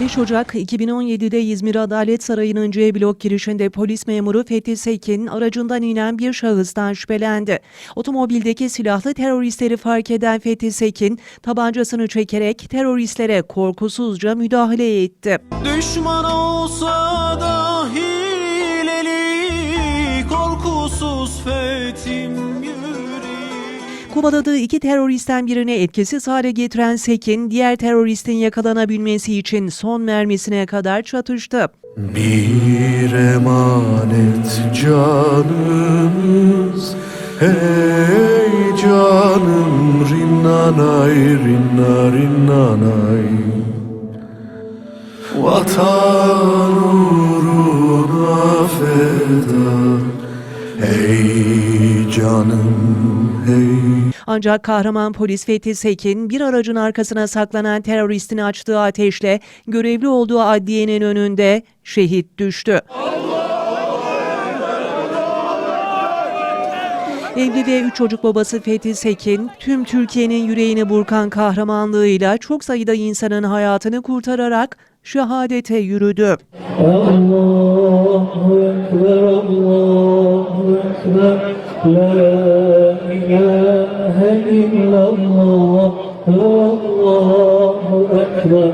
5 Ocak 2017'de İzmir Adalet Sarayı'nın C blok girişinde polis memuru Fethi Sekin aracından inen bir şahıstan şüphelendi. Otomobildeki silahlı teröristleri fark eden Fethi Sekin tabancasını çekerek teröristlere korkusuzca müdahale etti. Düşman olsa da hileli Korkusuz fetim yüreği Kovaladığı iki teröristten birini etkisiz hale getiren Sekin, diğer teröristin yakalanabilmesi için son mermisine kadar çatıştı. Bir emanet canımız Hey canım rinnanay rinna rinnanay Vatan uğruna feda Hey canım hey Ancak kahraman polis Fethi Sekin bir aracın arkasına saklanan teröristin açtığı ateşle görevli olduğu adliyenin önünde şehit düştü. Evli ve üç çocuk babası Fethi Sekin, tüm Türkiye'nin yüreğini burkan kahramanlığıyla çok sayıda insanın hayatını kurtararak şehadete yürüdü. Allahu Ekber, Allahu Ekber, لا إله إلا الله والله أكبر